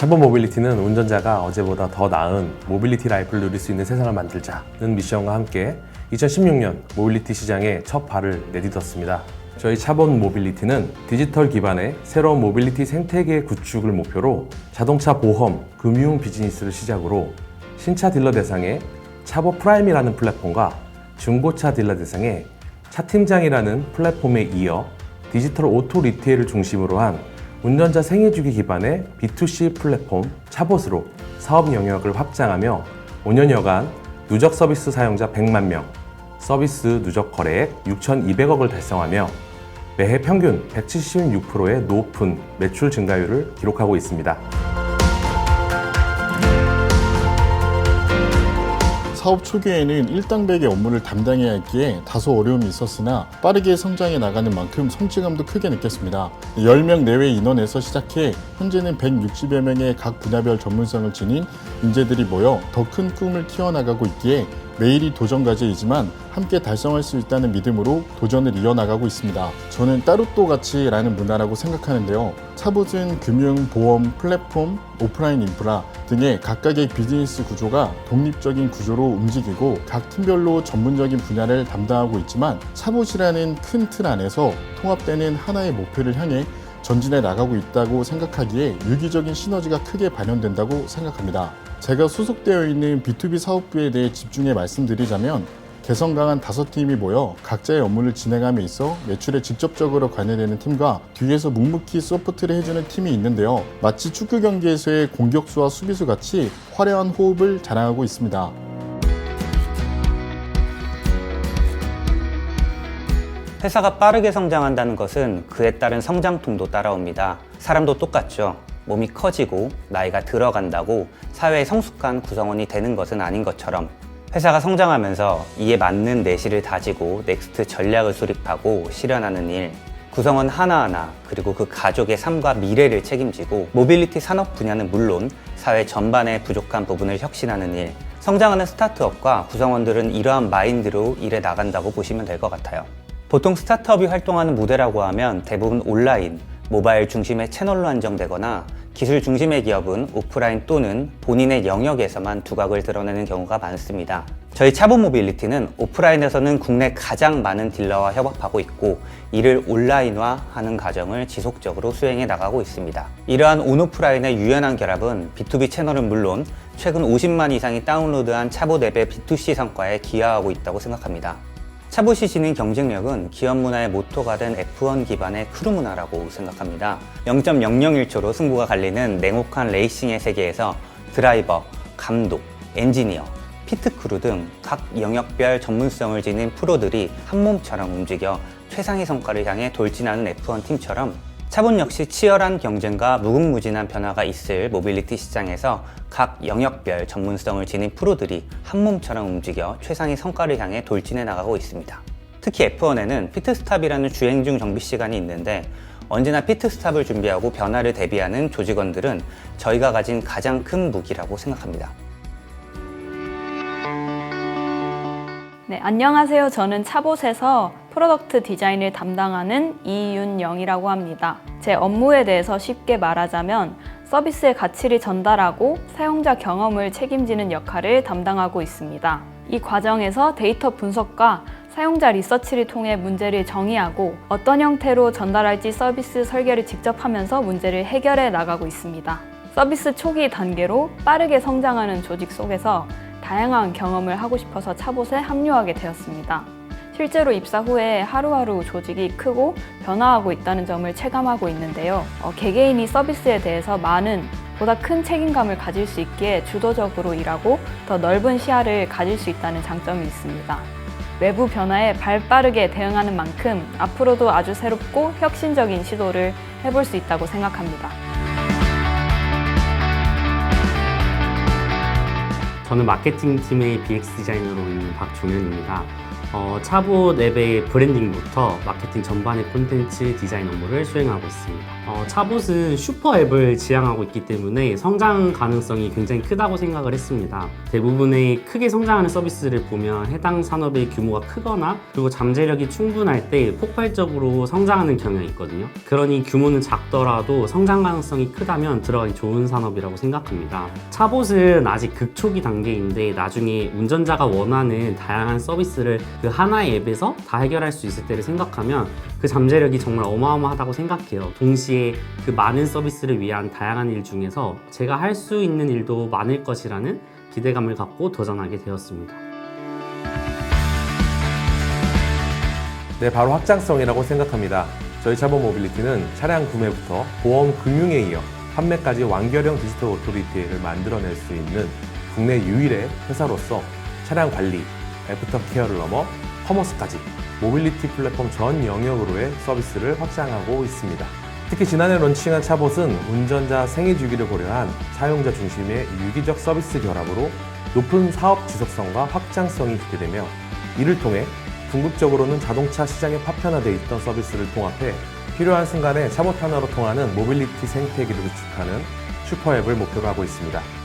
차보 모빌리티는 운전자가 어제보다 더 나은 모빌리티 라이프를 누릴 수 있는 세상을 만들자는 미션과 함께 2016년 모빌리티 시장에 첫 발을 내딛었습니다. 저희 차본 모빌리티는 디지털 기반의 새로운 모빌리티 생태계 구축을 목표로 자동차 보험, 금융 비즈니스를 시작으로 신차 딜러 대상의 차보 프라임이라는 플랫폼과 중고차 딜러 대상의 차팀장이라는 플랫폼에 이어 디지털 오토 리테일을 중심으로 한 운전자 생애주기 기반의 B2C 플랫폼 차봇으로 사업 영역을 확장하며 5년여간 누적 서비스 사용자 100만 명, 서비스 누적 거래액 6,200억을 달성하며 매해 평균 176%의 높은 매출 증가율을 기록하고 있습니다. 사업 초기에는 일당백의 업무를 담당해야 했기에 다소 어려움이 있었으나 빠르게 성장해 나가는 만큼 성취감도 크게 느꼈습니다. 10명 내외 인원에서 시작해 현재는 160여 명의 각 분야별 전문성을 지닌 인재들이 모여 더 큰 꿈을 키워나가고 있기에 매일이 도전 과제이지만 함께 달성할 수 있다는 믿음으로 도전을 이어나가고 있습니다. 저는 따로또 같이라는 문화라고 생각하는데요. 차보진 금융, 보험, 플랫폼, 오프라인 인프라 등의 각각의 비즈니스 구조가 독립적인 구조로 움직이고 각 팀별로 전문적인 분야를 담당하고 있지만 차봇이라는 큰 틀 안에서 통합되는 하나의 목표를 향해 전진해 나가고 있다고 생각하기에 유기적인 시너지가 크게 발현된다고 생각합니다. 제가 소속되어 있는 B2B 사업부에 대해 집중해 말씀드리자면 개성 강한 다섯 팀이 모여 각자의 업무를 진행함에 있어 매출에 직접적으로 관여되는 팀과 뒤에서 묵묵히 서포트를 해주는 팀이 있는데요. 마치 축구 경기에서의 공격수와 수비수 같이 화려한 호흡을 자랑하고 있습니다. 회사가 빠르게 성장한다는 것은 그에 따른 성장통도 따라옵니다. 사람도 똑같죠. 몸이 커지고 나이가 들어간다고 사회의 성숙한 구성원이 되는 것은 아닌 것처럼 회사가 성장하면서 이에 맞는 내실을 다지고 넥스트 전략을 수립하고 실현하는 일, 구성원 하나하나 그리고 그 가족의 삶과 미래를 책임지고 모빌리티 산업 분야는 물론 사회 전반의 부족한 부분을 혁신하는 일, 성장하는 스타트업과 구성원들은 이러한 마인드로 일해 나간다고 보시면 될 것 같아요. 보통 스타트업이 활동하는 무대라고 하면 대부분 온라인, 모바일 중심의 채널로 한정되거나 기술 중심의 기업은 오프라인 또는 본인의 영역에서만 두각을 드러내는 경우가 많습니다. 저희 차보 모빌리티는 오프라인에서는 국내 가장 많은 딜러와 협업하고 있고 이를 온라인화하는 과정을 지속적으로 수행해 나가고 있습니다. 이러한 온오프라인의 유연한 결합은 B2B 채널은 물론 최근 50만 이상이 다운로드한 차보 앱의 B2C 성과에 기여하고 있다고 생각합니다. 차보시 지닌 경쟁력은 기업 문화의 모토가 된 F1 기반의 크루 문화라고 생각합니다. 0.001초로 승부가 갈리는 냉혹한 레이싱의 세계에서 드라이버, 감독, 엔지니어, 피트 크루 등 각 영역별 전문성을 지닌 프로들이 한 몸처럼 움직여 최상의 성과를 향해 돌진하는 F1 팀처럼 차본 역시 치열한 경쟁과 무궁무진한 변화가 있을 모빌리티 시장에서 각 영역별 전문성을 지닌 프로들이 한 몸처럼 움직여 최상의 성과를 향해 돌진해 나가고 있습니다. 특히 F1에는 피트스탑이라는 주행 중 정비 시간이 있는데 언제나 피트스탑을 준비하고 변화를 대비하는 조직원들은 저희가 가진 가장 큰 무기라고 생각합니다. 네, 안녕하세요. 저는 차봇에서 프로덕트 디자인을 담당하는 이윤영이라고 합니다. 제 업무에 대해서 쉽게 말하자면 서비스의 가치를 전달하고 사용자 경험을 책임지는 역할을 담당하고 있습니다. 이 과정에서 데이터 분석과 사용자 리서치를 통해 문제를 정의하고 어떤 형태로 전달할지 서비스 설계를 직접 하면서 문제를 해결해 나가고 있습니다. 서비스 초기 단계로 빠르게 성장하는 조직 속에서 다양한 경험을 하고 싶어서 차봇에 합류하게 되었습니다. 실제로 입사 후에 하루하루 조직이 크고 변화하고 있다는 점을 체감하고 있는데요. 어, 개개인이 서비스에 대해서 많은 보다 큰 책임감을 가질 수 있기에 주도적으로 일하고 더 넓은 시야를 가질 수 있다는 장점이 있습니다. 외부 변화에 발 빠르게 대응하는 만큼 앞으로도 아주 새롭고 혁신적인 시도를 해볼 수 있다고 생각합니다. 저는 마케팅 팀의 BX 디자이너로 있는 박종현입니다. 어, 차봇 앱의 브랜딩부터 마케팅 전반의 콘텐츠 디자인 업무를 수행하고 있습니다. 어, 차봇은 슈퍼 앱을 지향하고 있기 때문에 성장 가능성이 굉장히 크다고 생각을 했습니다. 대부분의 크게 성장하는 서비스를 보면 해당 산업의 규모가 크거나 그리고 잠재력이 충분할 때 폭발적으로 성장하는 경향이 있거든요. 그러니 규모는 작더라도 성장 가능성이 크다면 들어가기 좋은 산업이라고 생각합니다. 차봇은 아직 극초기 단계 인데 나중에 운전자가 원하는 다양한 서비스를 그 하나의 앱에서 다 해결할 수 있을 때를 생각하면 그 잠재력이 정말 어마어마하다고 생각해요. 동시에 그 많은 서비스를 위한 다양한 일 중에서 제가 할 수 있는 일도 많을 것이라는 기대감을 갖고 도전하게 되었습니다. 네, 바로 확장성이라고 생각합니다. 저희 차본 모빌리티는 차량 구매부터 보험 금융에 이어 판매까지 완결형 디지털 오토리티를 만들어낼 수 있는 국내 유일의 회사로서 차량 관리, 애프터 케어를 넘어 커머스까지 모빌리티 플랫폼 전 영역으로의 서비스를 확장하고 있습니다. 특히 지난해 론칭한 차봇은 운전자 생애 주기를 고려한 사용자 중심의 유기적 서비스 결합으로 높은 사업 지속성과 확장성이 기대되며 이를 통해 궁극적으로는 자동차 시장에 파편화되어 있던 서비스를 통합해 필요한 순간에 차봇 하나로 통하는 모빌리티 생태계를 구축하는 슈퍼앱을 목표로 하고 있습니다.